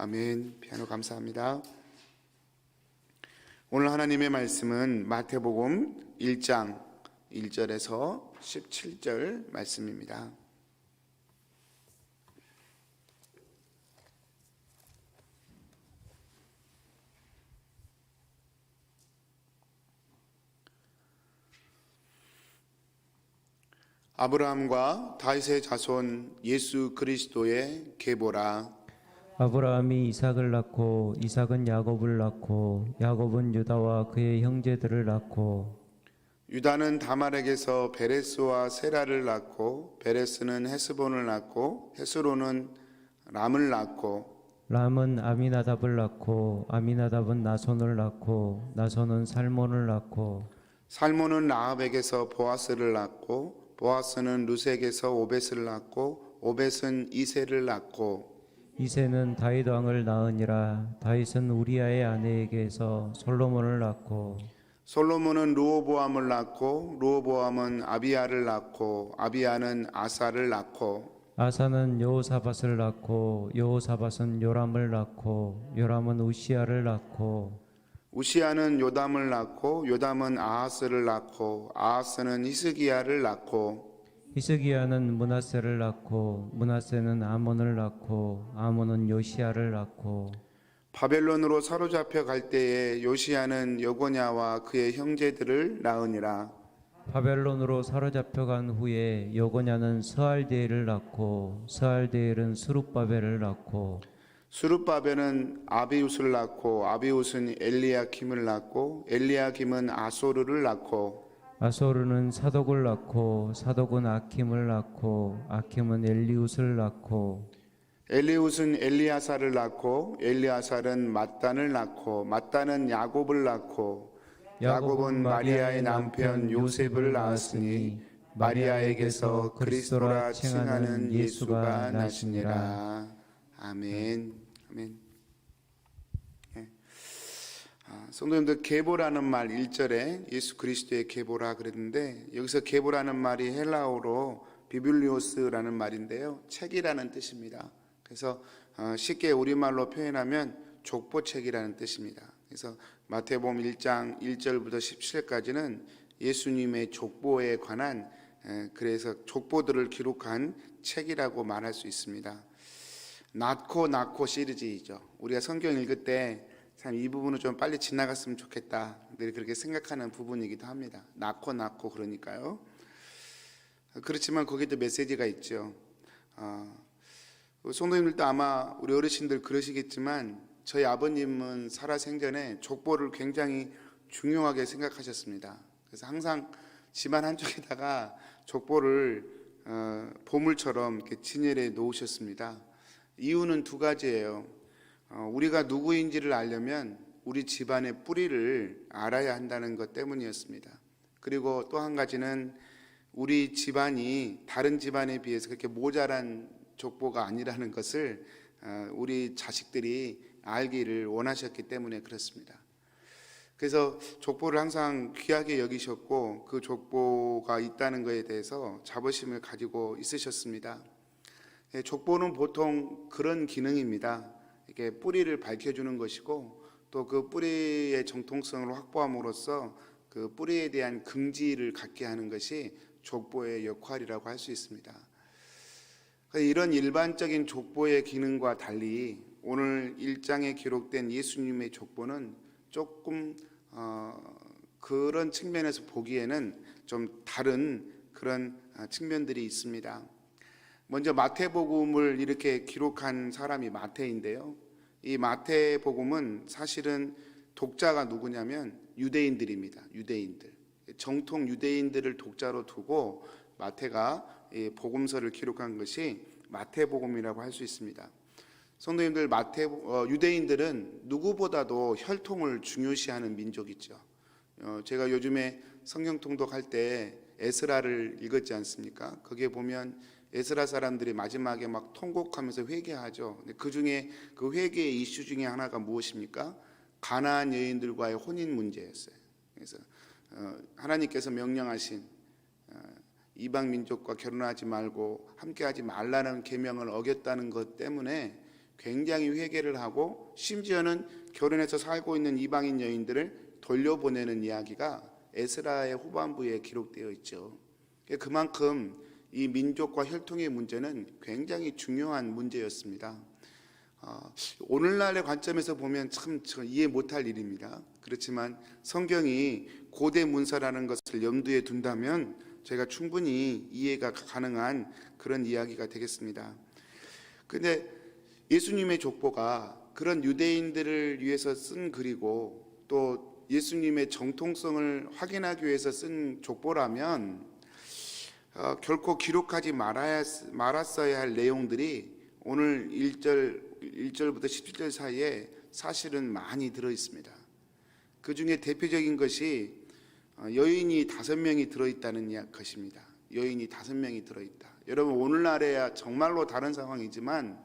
아멘. 피아노 감사합니다. 오늘 하나님의 말씀은 마태복음 1장 1절에서 17절 말씀입니다. 아브라함과 다윗의 자손 예수 그리스도의 계보라 아브라함이 이삭을 낳고 이삭은 야곱을 낳고 야곱은 유다와 그의 형제들을 낳고 유다는 다말에게서 베레스와 세라를 낳고 베레스는 헤스본을 낳고 헤스로는 람을 낳고 람은 아미나답을 낳고 아미나답은 나손을 낳고 나손은 살몬을 낳고 살몬은 라합에게서 보아스를 낳고 보아스는 루색에서 오벳을 낳고 오벳은 이세를 낳고 이세는 다윗 왕을 낳으니라. 다윗은 우리아의 아내에게서 솔로몬을 낳고 솔로몬은 루오보암을 낳고 루오보암은 아비야를 낳고 아비야는 아사를 낳고 아사는 여호사밧을 낳고 여호사밧은 요람을 낳고 요람은 우시아를 낳고 우시아는 요담을 낳고 요담은 아하스를 낳고 아하스는 히스기야를 낳고 히스기야는 문하세를 낳고 문하세는 아몬을 낳고 아몬은 요시아를 낳고 바벨론으로 사로잡혀 갈 때에 요시아는 여고냐와 그의 형제들을 낳으니라. 바벨론으로 사로잡혀 간 후에 여고냐는 스알데엘을 낳고 스알데엘은 스룹바벨을 낳고 수르바벨은 아비웃을 낳고 아비웃은 엘리야킴을 낳고 엘리야킴은 아소르를 낳고 아소르는 사독을 낳고 사독은 아킴을 낳고 아킴은 엘리웃을 낳고 엘리웃은 엘리아사를 낳고 엘리아살은 mat단을 낳고 mat단은 야곱을 낳고 야곱은 마리아의 남편 요셉을 낳았으니 마리아에게서 그리스도라 칭하는 예수가 나시니라. 아멘. 아멘 예. 아, 성도님들 계보라는 말 1절에 예수 그리스도의 계보라 그랬는데 여기서 계보라는 말이 헬라어로 비블리오스라는 말인데요 책이라는 뜻입니다 그래서 어, 쉽게 우리말로 표현하면 족보책이라는 뜻입니다. 그래서 마태복음 1장 1절부터 17절까지는 예수님의 족보에 관한 에, 그래서 족보들을 기록한 책이라고 말할 수 있습니다. 낳고 낳고 시리즈이죠. 우리가 성경 읽을 때 참 이 부분은 좀 빨리 지나갔으면 좋겠다. 늘 그렇게 생각하는 부분이기도 합니다. 낳고 낳고 그러니까요. 그렇지만 거기도 메시지가 있죠. 어, 성도님들도 아마 우리 어르신들 그러시겠지만 저희 아버님은 살아 생전에 족보를 굉장히 중요하게 생각하셨습니다. 그래서 항상 집안 한쪽에다가 족보를 어, 보물처럼 이렇게 진열해 놓으셨습니다. 이유는 두 가지예요. 어, 우리가 누구인지를 알려면 우리 집안의 뿌리를 알아야 한다는 것 때문이었습니다. 그리고 또 한 가지는 우리 집안이 다른 집안에 비해서 그렇게 모자란 족보가 아니라는 것을 어, 우리 자식들이 알기를 원하셨기 때문에 그렇습니다. 그래서 족보를 항상 귀하게 여기셨고 그 족보가 있다는 것에 대해서 자부심을 가지고 있으셨습니다. 예, 족보는 보통 그런 기능입니다. 이렇게 뿌리를 밝혀주는 것이고 또 그 뿌리의 정통성을 확보함으로써 그 뿌리에 대한 긍지를 갖게 하는 것이 족보의 역할이라고 할 수 있습니다. 이런 일반적인 족보의 기능과 달리 오늘 1장에 기록된 예수님의 족보는 조금 어, 그런 측면에서 보기에는 좀 다른 그런 어, 측면들이 있습니다. 먼저 마태복음을 이렇게 기록한 사람이 마태인데요. 이 마태복음은 사실은 독자가 누구냐면 유대인들입니다. 유대인들. 정통 유대인들을 독자로 두고 마태가 이 복음서를 기록한 것이 마태복음이라고 할 수 있습니다. 성도님들 마태 어, 유대인들은 누구보다도 혈통을 중요시하는 민족이죠. 어, 제가 요즘에 성경 통독할 때 에스라를 읽었지 않습니까? 거기에 보면 에스라 사람들이 마지막에 막 통곡하면서 회개하죠. 그 중에 그 회개의 이슈 중에 하나가 무엇입니까? 가나안 여인들과의 혼인 문제였어요. 그래서 어, 하나님께서 명령하신 어, 이방 민족과 결혼하지 말고 함께하지 말라는 계명을 어겼다는 것 때문에 굉장히 회개를 하고 심지어는 결혼해서 살고 있는 이방인 여인들을 돌려보내는 이야기가 에스라의 후반부에 기록되어 있죠. 그만큼 이 민족과 혈통의 문제는 굉장히 중요한 문제였습니다. 어, 오늘날의 관점에서 보면 참저 이해 못할 일입니다. 그렇지만 성경이 고대 문서라는 것을 염두에 둔다면 저희가 충분히 이해가 가능한 그런 이야기가 되겠습니다. 근데 예수님의 족보가 그런 유대인들을 위해서 쓴 글이고 또 예수님의 정통성을 확인하기 위해서 쓴 족보라면 어, 결코 기록하지 말아야, 말았어야 할 내용들이 오늘 1절, 1절부터 17절 사이에 사실은 많이 들어 있습니다. 그 중에 대표적인 것이 어, 여인이 다섯 명이 들어있다는 것입니다. 여인이 다섯 명이 들어있다. 여러분 오늘날에야 정말로 다른 상황이지만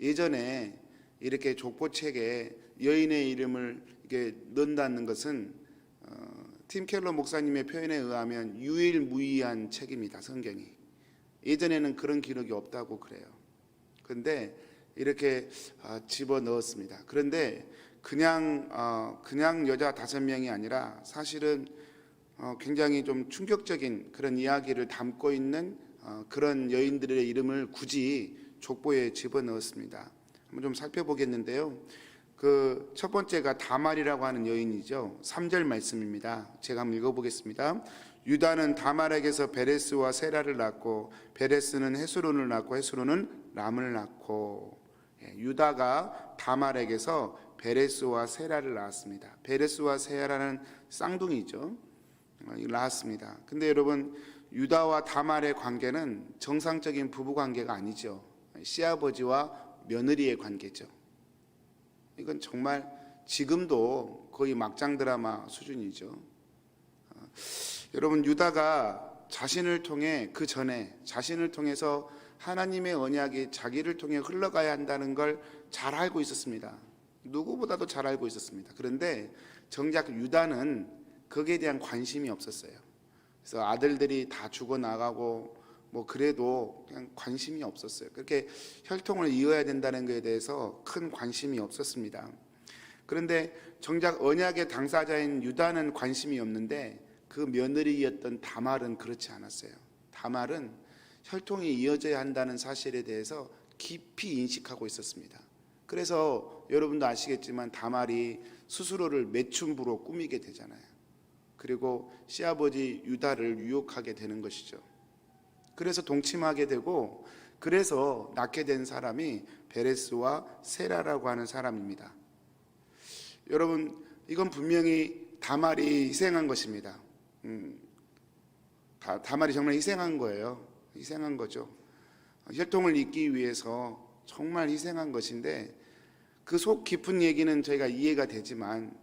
예전에 이렇게 족보책에 여인의 이름을 이렇게 넣는다는 것은 어, 팀 켈러 목사님의 표현에 의하면 유일무이한 책입니다. 성경이 예전에는 그런 기록이 없다고 그래요. 그런데 이렇게 아, 집어 넣었습니다. 그런데 그냥 어, 그냥 여자 다섯 명이 아니라 사실은 어, 굉장히 좀 충격적인 그런 이야기를 담고 있는 어, 그런 여인들의 이름을 굳이 족보에 집어 넣었습니다. 한번 좀 살펴보겠는데요. 그 첫 번째가 다말이라고 하는 여인이죠. 3절 말씀입니다. 제가 한번 읽어보겠습니다. 유다는 다말에게서 베레스와 세라를 낳고 베레스는 헤스론을 낳고 헤스론은 람을 낳고 예, 유다가 다말에게서 베레스와 세라를 낳았습니다. 베레스와 세라는 쌍둥이죠. 어, 낳았습니다. 근데 여러분 유다와 다말의 관계는 정상적인 부부 관계가 아니죠. 시아버지와 며느리의 관계죠. 이건 정말 지금도 거의 막장 드라마 수준이죠. 어, 여러분 유다가 자신을 통해 그 전에 자신을 통해서 하나님의 언약이 자기를 통해 흘러가야 한다는 걸 잘 알고 있었습니다. 누구보다도 잘 알고 있었습니다. 그런데 정작 유다는 거기에 대한 관심이 없었어요. 그래서 아들들이 다 죽어 나가고 뭐 그래도 그냥 관심이 없었어요. 그렇게 혈통을 이어야 된다는 것에 대해서 큰 관심이 없었습니다. 그런데 정작 언약의 당사자인 유다는 관심이 없는데 그 며느리였던 다말은 그렇지 않았어요. 다말은 혈통이 이어져야 한다는 사실에 대해서 깊이 인식하고 있었습니다. 그래서 여러분도 아시겠지만 다말이 스스로를 매춘부로 꾸미게 되잖아요. 그리고 시아버지 유다를 유혹하게 되는 것이죠. 그래서 동침하게 되고 그래서 낳게 된 사람이 베레스와 세라라고 하는 사람입니다. 여러분 이건 분명히 다말이 희생한 것입니다. 음, 다, 다말이 정말 희생한 거예요. 희생한 거죠. 혈통을 잇기 위해서 정말 희생한 것인데 그 속 깊은 얘기는 저희가 이해가 되지만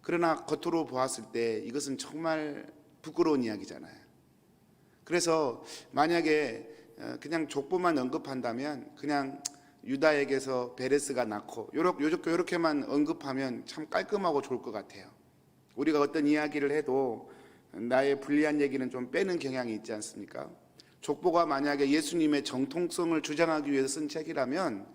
그러나 겉으로 보았을 때 이것은 정말 부끄러운 이야기잖아요. 그래서 만약에 어, 그냥 족보만 언급한다면 그냥 유다에게서 베레스가 낳고 요렇게 요렇게 요렇게만 언급하면 참 깔끔하고 좋을 것 같아요. 우리가 어떤 이야기를 해도 나의 불리한 얘기는 좀 빼는 경향이 있지 않습니까? 족보가 만약에 예수님의 정통성을 주장하기 위해서 쓴 책이라면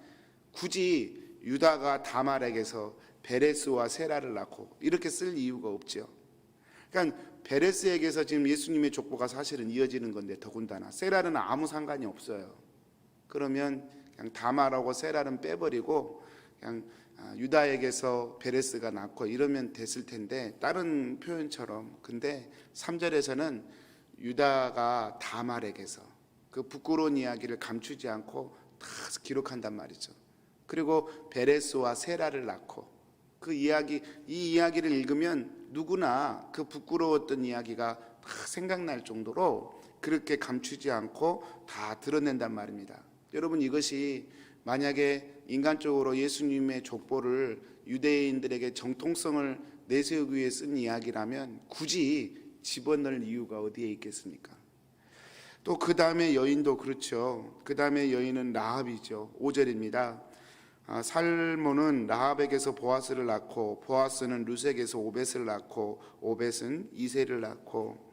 굳이 유다가 다말에게서 베레스와 세라를 낳고 이렇게 쓸 이유가 없죠. 그러니까 베레스에게서 지금 예수님의 족보가 사실은 이어지는 건데 더군다나 세라는 아무 상관이 없어요. 그러면 그냥 다말하고 세라는 빼버리고 그냥 아, 유다에게서 베레스가 낳고 이러면 됐을 텐데 다른 표현처럼 근데 3절에서는 유다가 다말에게서 그 부끄러운 이야기를 감추지 않고 다 기록한단 말이죠. 그리고 베레스와 세라를 낳고 그 이야기 이 이야기를 읽으면 누구나 그 부끄러웠던 이야기가 다 생각날 정도로 그렇게 감추지 않고 다 드러낸단 말입니다. 여러분 이것이 만약에 인간적으로 예수님의 족보를 유대인들에게 정통성을 내세우기 위해 쓴 이야기라면 굳이 집어넣을 이유가 어디에 있겠습니까? 또 그 다음에 여인도 그렇죠. 그 다음에 여인은 라합이죠. 5절입니다. 아, 살모는 라합에게서 보아스를 낳고 보아스는 루sek에서 오벳을 낳고 오벳은 이세를 낳고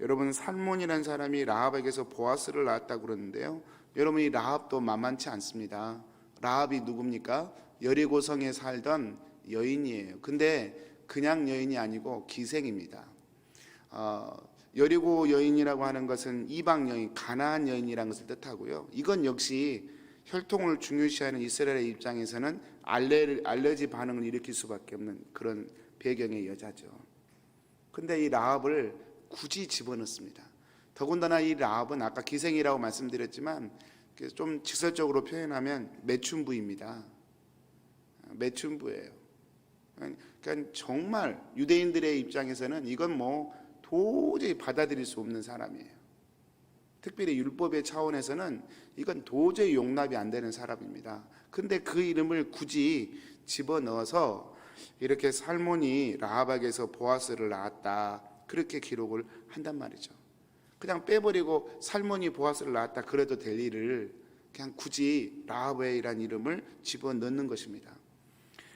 여러분 살몬이라는 사람이 라합에게서 보아스를 낳았다고 그러는데요. 여러분 이 라합도 만만치 않습니다. 라합이 누굽니까? 여리고성에 살던 여인이에요. 근데 그냥 여인이 아니고 기생입니다. 어, 여리고 여인이라고 하는 것은 이방 여인, 가나안 여인이라는 것을 뜻하고요. 이건 역시 혈통을 중요시하는 이스라엘의 입장에서는 알레, 알레르기 반응을 일으킬 수밖에 없는 그런 배경의 여자죠. 근데 이 라합을 굳이 집어넣습니다. 더군다나 이 라합은 아까 기생이라고 말씀드렸지만 좀 직설적으로 표현하면 매춘부입니다. 매춘부예요. 그러니까 정말 유대인들의 입장에서는 이건 뭐 도저히 받아들일 수 없는 사람이에요. 특별히 율법의 차원에서는 이건 도저히 용납이 안 되는 사람입니다. 근데 그 이름을 굳이 집어 넣어서 이렇게 살몬이 라합에게서 보아스를 낳았다. 그렇게 기록을 한단 말이죠. 그냥 빼버리고 살몬이 보아스를 낳았다 그래도 될 일을 그냥 굳이 라합의라는 이름을 집어 넣는 것입니다.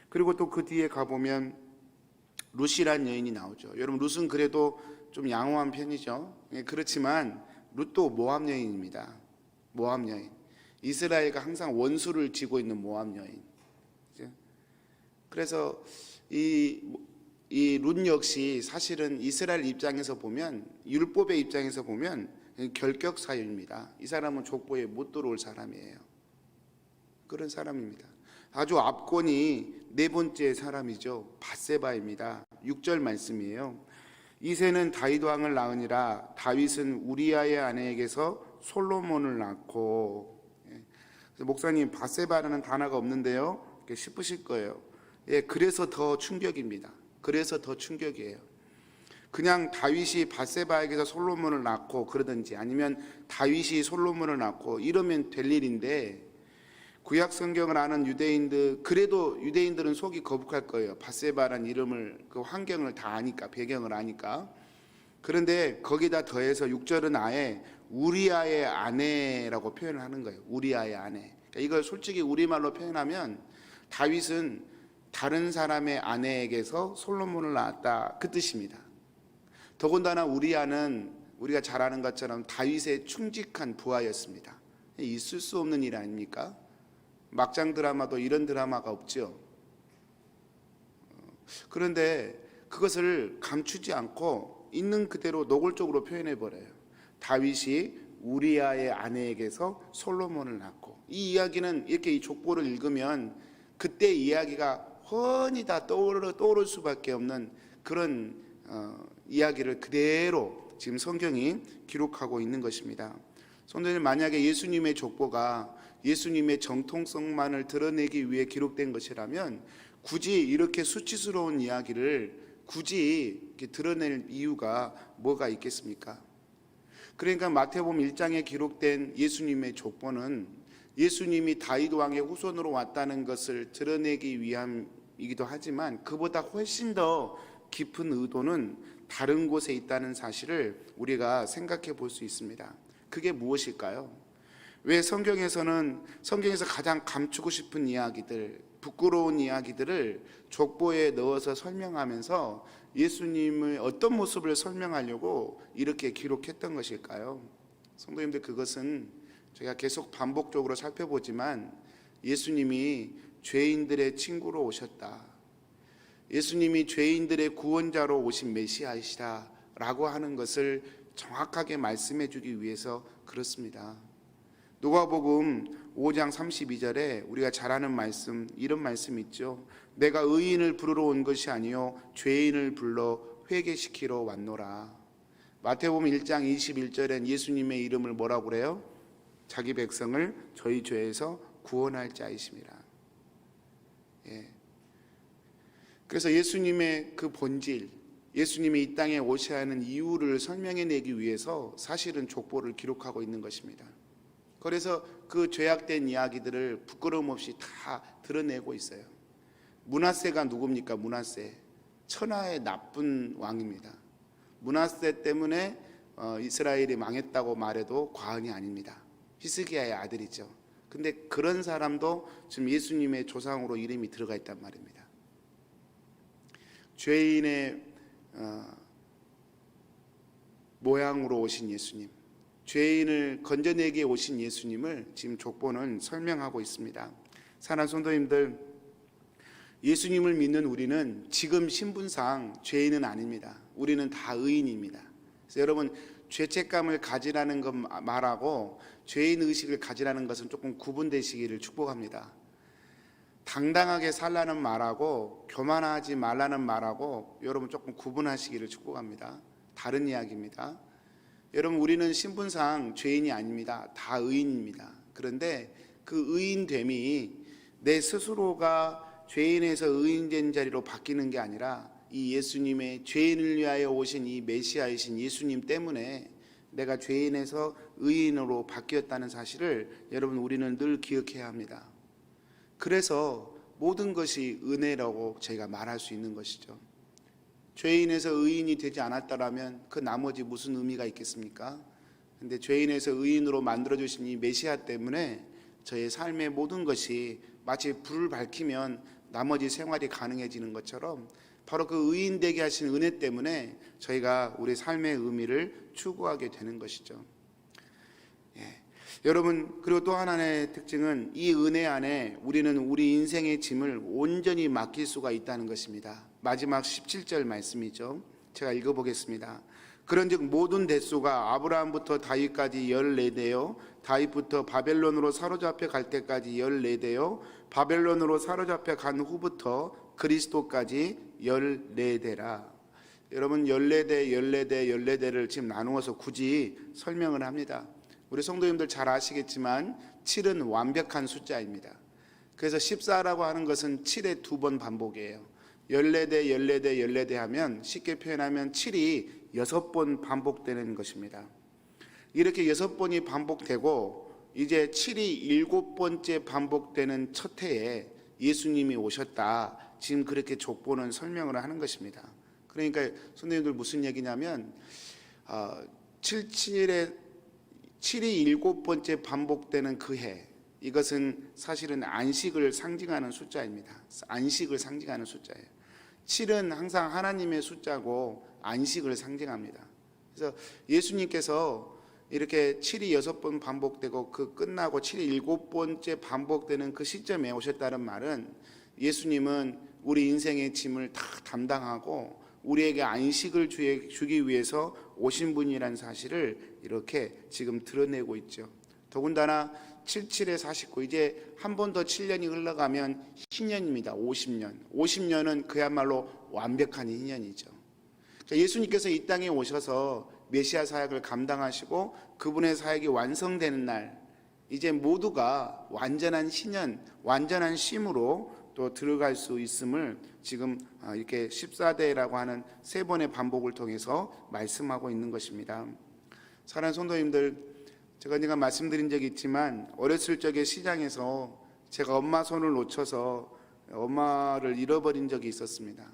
그리고 또 그 뒤에 가보면 룻이란 여인이 나오죠. 여러분 룻은 그래도 좀 양호한 편이죠. 예, 그렇지만 룻도 모함 여인입니다. 모함 여인. 이스라엘과 항상 원수를 지고 있는 모함 여인. 그래서 이이룻 역시 사실은 이스라엘 입장에서 보면 율법의 입장에서 보면 결격 사유입니다. 이 사람은 족보에 못 들어올 사람이에요. 그런 사람입니다. 아주 압권이 네 번째 사람이죠. 바세바입니다. 6절 말씀이에요. 이세는 다윗 왕을 낳으니라 다윗은 우리아의 아내에게서 솔로몬을 낳고 예. 목사님 바세바라는 단어가 없는데요. 싶으실 거예요. 예, 그래서 더 충격입니다. 그래서 더 충격이에요. 그냥 다윗이 바세바에게서 솔로몬을 낳고 그러든지 아니면 다윗이 솔로몬을 낳고 이러면 될 일인데 구약 성경을 아는 유대인들 그래도 유대인들은 속이 거북할 거예요. 바세바라는 이름을 그 환경을 다 아니까 배경을 아니까. 그런데 거기다 더해서 6절은 아예 우리아의 아내라고 표현을 하는 거예요. 우리아의 아내. 그러니까 이걸 솔직히 우리말로 표현하면 다윗은 다른 사람의 아내에게서 솔로몬을 낳았다 그 뜻입니다. 더군다나 우리아는 우리가 잘 아는 것처럼 다윗의 충직한 부하였습니다. 있을 수 없는 일 아닙니까? 막장 드라마도 이런 드라마가 없죠. 그런데 그것을 감추지 않고 있는 그대로 노골적으로 표현해 버려요. 다윗이 우리아의 아내에게서 솔로몬을 낳고 이 이야기는 이렇게 이 족보를 읽으면 그때 이야기가 훤히 다 떠오르, 떠오를 수밖에 없는 그런 어, 이야기를 그대로 지금 성경이 기록하고 있는 것입니다. 성도님 만약에 예수님의 족보가 예수님의 정통성만을 드러내기 위해 기록된 것이라면 굳이 이렇게 수치스러운 이야기를 굳이 드러낼 이유가 뭐가 있겠습니까? 그러니까 마태복음 1장에 기록된 예수님의 족보는 예수님이 다윗 왕의 후손으로 왔다는 것을 드러내기 위함이기도 하지만 그보다 훨씬 더 깊은 의도는 다른 곳에 있다는 사실을 우리가 생각해 볼 수 있습니다. 그게 무엇일까요? 왜 성경에서는 성경에서 가장 감추고 싶은 이야기들, 부끄러운 이야기들을 족보에 넣어서 설명하면서 예수님의 어떤 모습을 설명하려고 이렇게 기록했던 것일까요? 성도님들 그것은 제가 계속 반복적으로 살펴보지만 예수님이 죄인들의 친구로 오셨다. 예수님이 죄인들의 구원자로 오신 메시아이시다라고 하는 것을 정확하게 말씀해 주기 위해서 그렇습니다. 누가복음 5장 32절에 우리가 잘 아는 말씀 이런 말씀 있죠. 내가 의인을 부르러 온 것이 아니요 죄인을 불러 회개시키러 왔노라. 마태복음 1장 21절엔 예수님의 이름을 뭐라고 그래요? 자기 백성을 저희 죄에서 구원할 자이심이라. 예. 그래서 예수님의 그 본질, 예수님이 이 땅에 오셔야 하는 이유를 설명해 내기 위해서 사실은 족보를 기록하고 있는 것입니다. 그래서 그 죄악된 이야기들을 부끄러움 없이 다 드러내고 있어요. 문하세가 누굽니까? 문하세. 천하의 나쁜 왕입니다. 문하세 때문에 어, 이스라엘이 망했다고 말해도 과언이 아닙니다. 히스기야의 아들이죠. 근데 그런 사람도 지금 예수님의 조상으로 이름이 들어가 있단 말입니다. 죄인의 어, 모양으로 오신 예수님, 죄인을 건져내기 오신 예수님을 지금 족보는 설명하고 있습니다. 사랑하는 성도님들, 예수님을 믿는 우리는 지금 신분상 죄인은 아닙니다. 우리는 다 의인입니다. 여러분 죄책감을 가지라는 것 말하고 죄인 의식을 가지라는 것은 조금 구분되시기를 축복합니다. 당당하게 살라는 말하고 교만하지 말라는 말하고 여러분 조금 구분하시기를 축복합니다. 다른 이야기입니다. 여러분 우리는 신분상 죄인이 아닙니다. 다 의인입니다. 그런데 그 의인됨이 내 스스로가 죄인에서 의인된 자리로 바뀌는 게 아니라 이 예수님의 죄인을 위하여 오신 이 메시아이신 예수님 때문에 내가 죄인에서 의인으로 바뀌었다는 사실을 여러분 우리는 늘 기억해야 합니다. 그래서 모든 것이 은혜라고 저희가 말할 수 있는 것이죠. 죄인에서 의인이 되지 않았다라면 그 나머지 무슨 의미가 있겠습니까? 근데 죄인에서 의인으로 만들어 주신 이 메시아 때문에 저의 삶의 모든 것이 마치 불을 밝히면 나머지 생활이 가능해지는 것처럼 바로 그 의인 되게 하신 은혜 때문에 저희가 우리 삶의 의미를 추구하게 되는 것이죠. 예. 여러분 그리고 또 하나의 특징은 이 은혜 안에 우리는 우리 인생의 짐을 온전히 맡길 수가 있다는 것입니다. 마지막 17절 말씀이죠. 제가 읽어보겠습니다. 그런즉 모든 대수가 아브라함부터 다윗까지 14대요 다윗부터 바벨론으로 사로잡혀 갈 때까지 14대요 바벨론으로 사로잡혀 간 후부터 그리스도까지 14대라. 여러분 14대 14대 14대를 지금 나누어서 굳이 설명을 합니다. 우리 성도님들 잘 아시겠지만 7은 완벽한 숫자입니다. 그래서 14라고 하는 것은 7의 두 번 반복이에요. 14대, 14대, 14대 하면 쉽게 표현하면 7이 여섯 번 반복되는 것입니다. 이렇게 여섯 번이 반복되고 이제 7이 일곱 번째 반복되는 첫 해에 예수님이 오셨다. 지금 그렇게 족보는 설명을 하는 것입니다. 그러니까 선생님들 무슨 얘기냐면 어, 77의 7이 일곱 번째 반복되는 그 해. 이것은 사실은 안식을 상징하는 숫자입니다. 안식을 상징하는 숫자예요. 7은 항상 하나님의 숫자고 안식을 상징합니다. 그래서 예수님께서 이렇게 7이 여섯 번 반복되고 그 끝나고 7이 일곱 번째 반복되는 그 시점에 오셨다는 말은 예수님은 우리 인생의 짐을 다 담당하고 우리에게 안식을 주- 주기 위해서 오신 분이라는 사실을 이렇게 지금 드러내고 있죠. 더군다나 77에 49 이제 한 번 더 7년이 흘러가면 희년입니다. 50년. 50년은 그야말로 완벽한 희년이죠. 그러니까 예수님께서 이 땅에 오셔서 메시아 사역을 감당하시고 그분의 사역이 완성되는 날 이제 모두가 완전한 신년, 완전한 쉼으로 또 들어갈 수 있음을 지금 아, 이렇게 14대라고 하는 세 번의 반복을 통해서 말씀하고 있는 것입니다. 사랑하는 성도님들, 제가 언젠가 말씀드린 적이 있지만 어렸을 적에 시장에서 제가 엄마 손을 놓쳐서 엄마를 잃어버린 적이 있었습니다.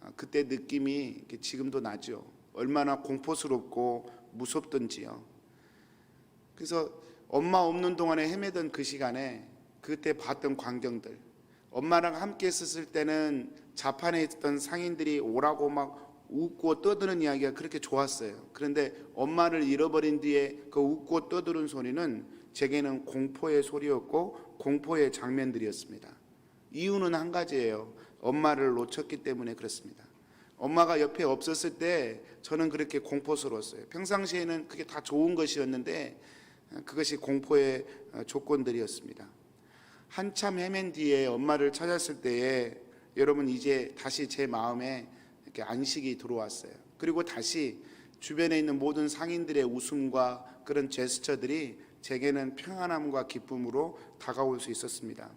아, 그때 느낌이 지금도 나죠. 얼마나 공포스럽고 무섭던지요. 그래서 엄마 없는 동안에 헤매던 그 시간에 그때 봤던 광경들 엄마랑 함께 있었을 때는 자판에 있던 상인들이 오라고 막 웃고 떠드는 이야기가 그렇게 좋았어요. 그런데 엄마를 잃어버린 뒤에 그 웃고 떠드는 소리는 제게는 공포의 소리였고 공포의 장면들이었습니다. 이유는 한 가지예요. 엄마를 놓쳤기 때문에 그렇습니다. 엄마가 옆에 없었을 때 저는 그렇게 공포스러웠어요. 평상시에는 그게 다 좋은 것이었는데 그것이 공포의 조건들이었습니다. 한참 헤맨 뒤에 엄마를 찾았을 때에 여러분 이제 다시 제 마음에 이렇게 안식이 들어왔어요. 그리고 다시 주변에 있는 모든 상인들의 웃음과 그런 제스처들이 제게는 평안함과 기쁨으로 다가올 수 있었습니다.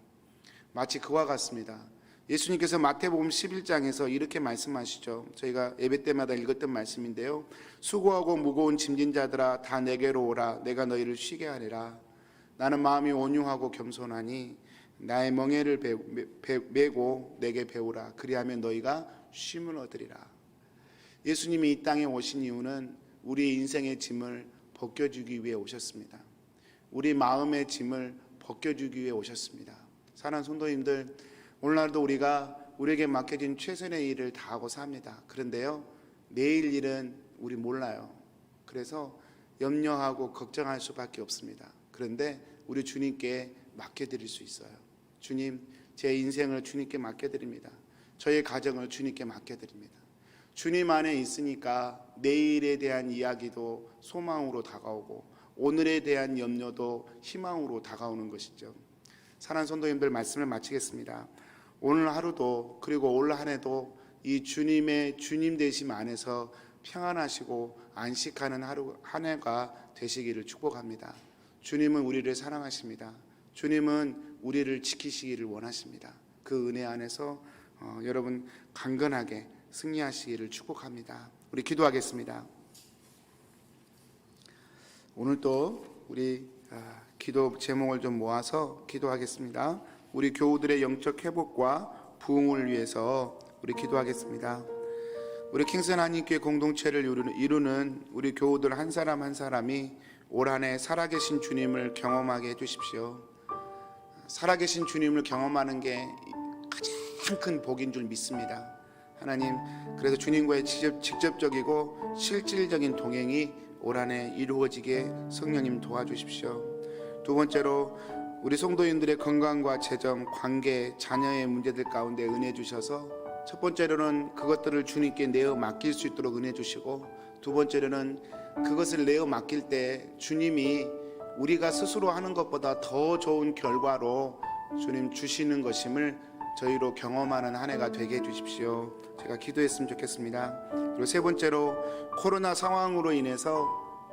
마치 그와 같습니다. 예수님께서 마태복음 11장에서 이렇게 말씀하시죠. 저희가 예배 때마다 읽었던 말씀인데요. 수고하고 무거운 짐진 자들아 다 내게로 오라 내가 너희를 쉬게 하리라. 나는 마음이 온유하고 겸손하니 나의 멍에를 메고 내게 배우라. 그리하면 너희가 쉼을 얻으리라. 예수님이 이 땅에 오신 이유는 우리 인생의 짐을 벗겨주기 위해 오셨습니다. 우리 마음의 짐을 벗겨주기 위해 오셨습니다. 사랑하는 성도님들, 오늘날도 우리가 우리에게 맡겨진 최선의 일을 다하고 삽니다. 그런데요, 내일 일은 우리 몰라요. 그래서 염려하고 걱정할 수밖에 없습니다. 그런데 우리 주님께 맡겨드릴 수 있어요. 주님, 제 인생을 주님께 맡겨드립니다. 저의 가정을 주님께 맡겨드립니다. 주님 안에 있으니까 내일에 대한 이야기도 소망으로 다가오고 오늘에 대한 염려도 희망으로 다가오는 것이죠. 사랑하는 성도님들 말씀을 마치겠습니다. 오늘 하루도 그리고 올 한 해도 이 주님의 주님 되심 안에서 평안하시고 안식하는 하루 한 해가 되시기를 축복합니다. 주님은 우리를 사랑하십니다. 주님은 우리를 지키시기를 원하십니다. 그 은혜 안에서 어, 여러분 강건하게 승리하시기를 축복합니다. 우리 기도하겠습니다. 오늘 또 우리 아, 기도 제목을 좀 모아서 기도하겠습니다. 우리 교우들의 영적 회복과 부흥을 위해서 우리 기도하겠습니다. 우리 킹슨 한인교회 공동체를 이루는- 우리 교우들 한 사람 한 사람이 올 한해 살아계신 주님을 경험하게 해주십시오. 살아계신 주님을 경험하는 게 가장 큰 복인 줄 믿습니다. 하나님, 그래서 주님과의 직접, 직접 적이고 실질적인 동행이 올 한해 이루어지게 성령님 도와주십시오. 두 번째로 우리 성도인들의 건강과 재정, 관계, 자녀의 문제들 가운데 은혜 주셔서 첫 번째로는 그것들을 주님께 내어 맡길 수 있도록 은혜 주시고 두 번째로는 그것을 내어 맡길 때 주님이 우리가 스스로 하는 것보다 더 좋은 결과로 주님 주시는 것임을 저희로 경험하는 한 해가 되게 해주십시오. 제가 기도했으면 좋겠습니다. 그리고 세 번째로 코로나 상황으로 인해서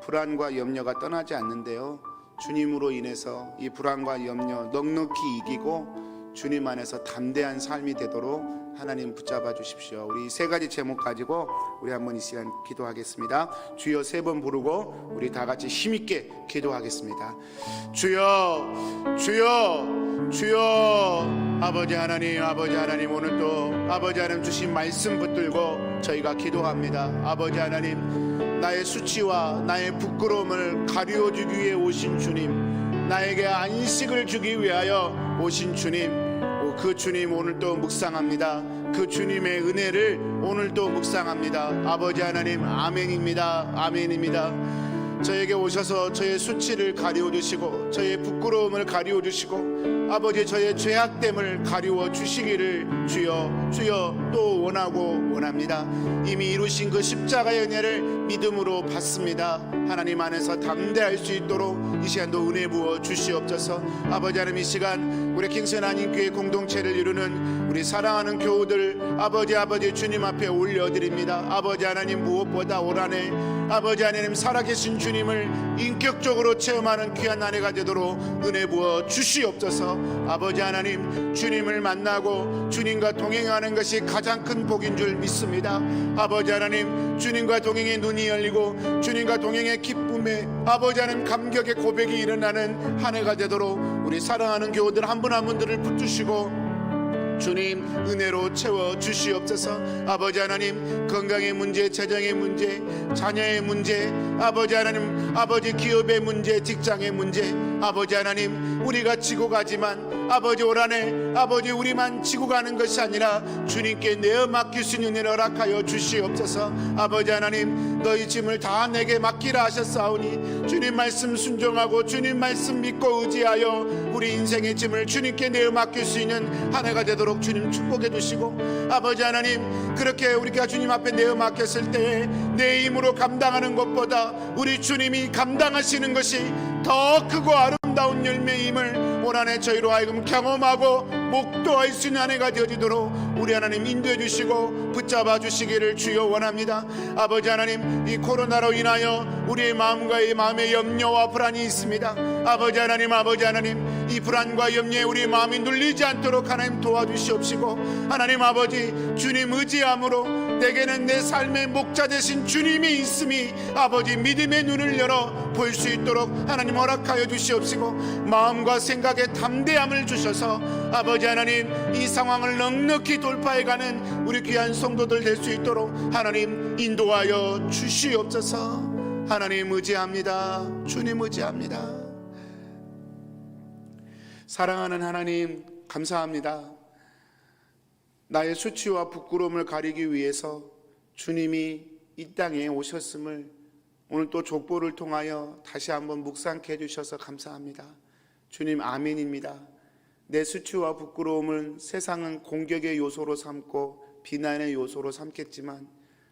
불안과 염려가 떠나지 않는데요. 주님으로 인해서 이 불안과 염려 넉넉히 이기고 주님 안에서 담대한 삶이 되도록 하나님 붙잡아 주십시오. 우리 이세 가지 제목 가지고 우리 한번 이 시간 기도하겠습니다. 주여 세 번 부르고 우리 다 같이 힘 있게 기도하겠습니다. 주여 주여 주여 아버지 하나님 아버지 하나님 오늘 또 아버지 하나님 주신 말씀 붙들고 저희가 기도합니다. 아버지 하나님 나의 수치와 나의 부끄러움을 가리워 주기 위해 오신 주님 나에게 안식을 주기 위하여 오신 주님 오, 그 주님 오늘 또 묵상합니다. 그 주님의 은혜를 오늘 또 묵상합니다. 아버지 하나님 아멘입니다. 아멘입니다. 저에게 오셔서 저의 수치를 가리워 주시고 저의 부끄러움을 가리워 주시고 아버지 저의 죄악됨을 가리워 주시기를 주여 주여 또 원하고 원합니다. 이미 이루신 그 십자가의 은혜를 믿음으로 받습니다. 하나님 안에서 담대할 수 있도록 이 시간도 은혜 부어 주시옵소서. 아버지 하나님 이 시간 우리 킹선 한인교회 공동체를 이루는 우리 사랑하는 교우들 아버지 아버지 주님 앞에 올려드립니다. 아버지 하나님 무엇보다 올 한해 아버지 하나님 살아계신 주님을 인격적으로 체험하는 귀한 한 해가 되도록 은혜 부어 주시옵소서. 아버지 하나님 주님을 만나고 주님과 동행하는 것이 가장 큰 복인 줄 믿습니다. 아버지 하나님 주님과 동행의 눈이 열리고 주님과 동행의 기쁨에 아버지 하나님 감격의 고백이 일어나는 한 해가 되도록 우리 사랑하는 교우들 한 분 한 분들을 붙드시고 주님 은혜로 채워 주시옵소서. 아버지 하나님 건강의 문제 재정의 문제 자녀의 문제 아버지 하나님 아버지 기업의 문제 직장의 문제. 아버지 하나님 우리가 지고 가지만 아버지 올 한해 아버지 우리만 지고 가는 것이 아니라 주님께 내어 맡길 수 있는 은혜를 허락하여 주시옵소서. 아버지 하나님 너희 짐을 다 내게 맡기라 하셨사오니 주님 말씀 순종하고 주님 말씀 믿고 의지하여 우리 인생의 짐을 주님께 내어 맡길 수 있는 한 해가 되도록 주님 축복해 주시고 아버지 하나님 그렇게 우리가 주님 앞에 내어 맡겼을 때에 내 힘으로 감당하는 것보다 우리 주님이 감당하시는 것이 더 크고 아름다운 열매임을 올 한해 저희로 하여금 경험하고 목도할 수 있는 한 해가 되어지도록 우리 하나님 인도해 주시고 붙잡아 주시기를 주여 원합니다. 아버지 하나님 이 코로나로 인하여 우리의 마음과 이 마음의 염려와 불안이 있습니다. 아버지 하나님 아버지 하나님 이 불안과 염려에 우리의 마음이 눌리지 않도록 하나님 도와주시옵시고 하나님 아버지 주님 의지함으로 내게는 내 삶의 목자 되신 주님이 있음이 아버지 믿음의 눈을 열어 볼 수 있도록 하나님 허락하여 주시옵시고 마음과 생각에 담대함을 주셔서 아버지 하나님 이 상황을 넉넉히 돌파해가는 우리 귀한 성도들 될 수 있도록 하나님 인도하여 주시옵소서. 하나님 의지합니다. 주님 의지합니다. 사랑하는 하나님 감사합니다 나의 수치와 부끄러움을 가리기 위해서 주님이 이 땅에 오셨음을 오늘 또 족보를 통하여 다시 한번 묵상케 해주셔서 감사합니다. 주님 아멘입니다. 내 수치와 부끄러움을 세상은 공격의 요소로 삼고 비난의 요소로 삼겠지만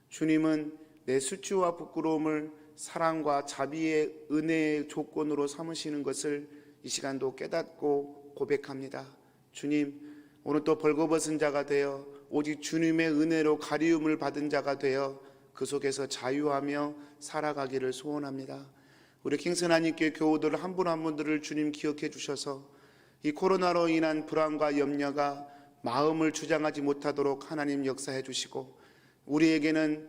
주님은 내 수치와 부끄러움을 사랑과 자비의 은혜의 조건으로 삼으시는 것을 이 시간도 깨닫고 고백합니다. 주님, 오늘 또 벌거벗은 자가 되어 오직 주님의 은혜로 가리움을 받은 자가 되어 그 속에서 자유하며 살아가기를 소원합니다. 우리 킹슨 하나님께 교우들 한 분 한 분들을 주님 기억해 주셔서 이 코로나로 인한 불안과 염려가 마음을 주장하지 못하도록 하나님 역사해 주시고 우리에게는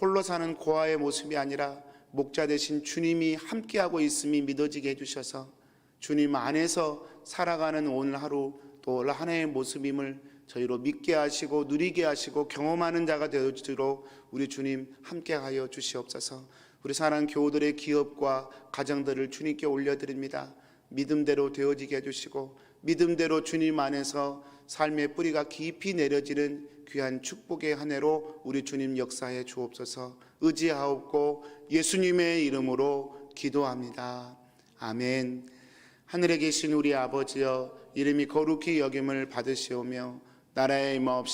홀로 사는 고아의 모습이 아니라 목자 되신 주님이 함께하고 있음이 믿어지게 해주셔서 주님 안에서 살아가는 오늘 하루 또한 해의 모습임을 저희로 믿게 하시고 누리게 하시고 경험하는 자가 되어주도록 우리 주님 함께하여 주시옵소서 우리 사랑하는 교우들의 기업과 가정들을 주님께 올려드립니다 믿음대로 되어지게 해주시고 믿음대로 주님 안에서 삶의 뿌리가 깊이 내려지는 귀한 축복의 한 해로 우리 주님 역사해 주옵소서 의지하옵고 예수님의 이름으로 기도합니다. 아멘. 하늘에 계신 우리 아버지여 이름이 거룩히 여김을 받으시오며 나라의 임하옵시